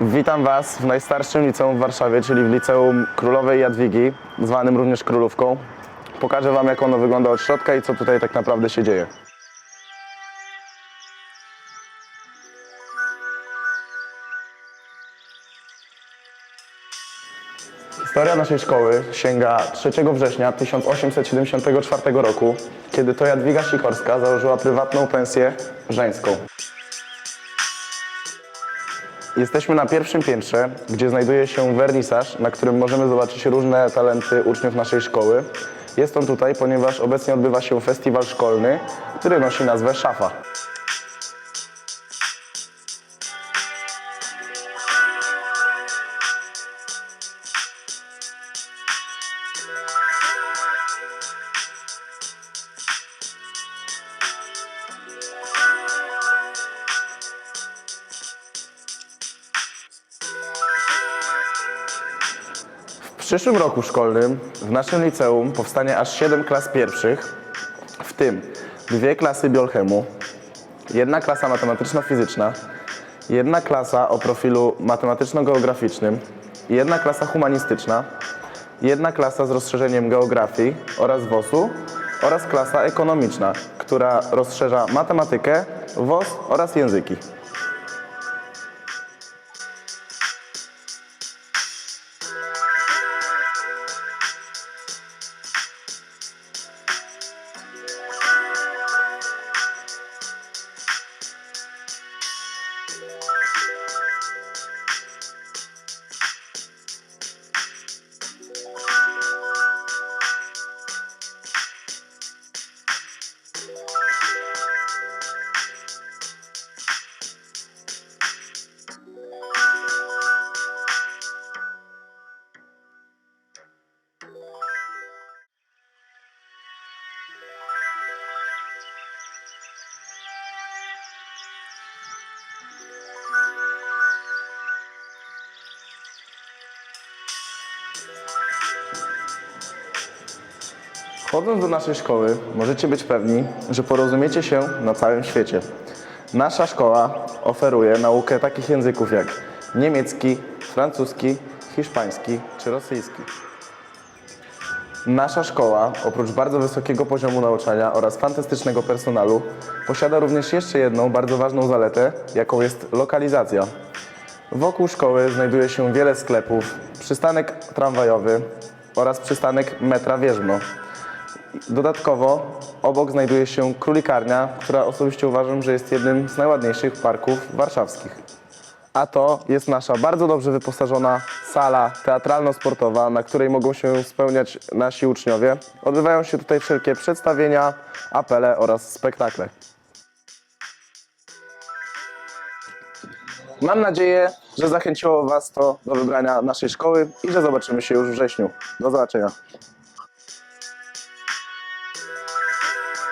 Witam Was w najstarszym liceum w Warszawie, czyli w Liceum Królowej Jadwigi, zwanym również Królówką. Pokażę Wam, jak ono wygląda od środka i co tutaj tak naprawdę się dzieje. Historia naszej szkoły sięga 3 września 1874 roku, kiedy to Jadwiga Sikorska założyła prywatną pensję żeńską. Jesteśmy na pierwszym piętrze, gdzie znajduje się wernisaż, na którym możemy zobaczyć różne talenty uczniów naszej szkoły. Jest on tutaj, ponieważ obecnie odbywa się festiwal szkolny, który nosi nazwę Szafa. Przyszłym roku szkolnym w naszym liceum powstanie aż 7 klas pierwszych, w tym dwie klasy biolchemu, jedna klasa matematyczno-fizyczna, jedna klasa o profilu matematyczno-geograficznym, jedna klasa humanistyczna, jedna klasa z rozszerzeniem geografii oraz WOS-u oraz klasa ekonomiczna, która rozszerza matematykę, WOS oraz języki. Wchodząc do naszej szkoły, możecie być pewni, że porozumiecie się na całym świecie. Nasza szkoła oferuje naukę takich języków jak niemiecki, francuski, hiszpański czy rosyjski. Nasza szkoła, oprócz bardzo wysokiego poziomu nauczania oraz fantastycznego personelu, posiada również jeszcze jedną bardzo ważną zaletę, jaką jest lokalizacja. Wokół szkoły znajduje się wiele sklepów, przystanek tramwajowy oraz przystanek metra Wierzbno. Dodatkowo obok znajduje się królikarnia, która osobiście uważam, że jest jednym z najładniejszych parków warszawskich. A to jest nasza bardzo dobrze wyposażona sala teatralno-sportowa, na której mogą się spełniać nasi uczniowie. Odbywają się tutaj wszelkie przedstawienia, apele oraz spektakle. Mam nadzieję, że zachęciło Was to do wybrania naszej szkoły i że zobaczymy się już w wrześniu. Do zobaczenia. Yeah.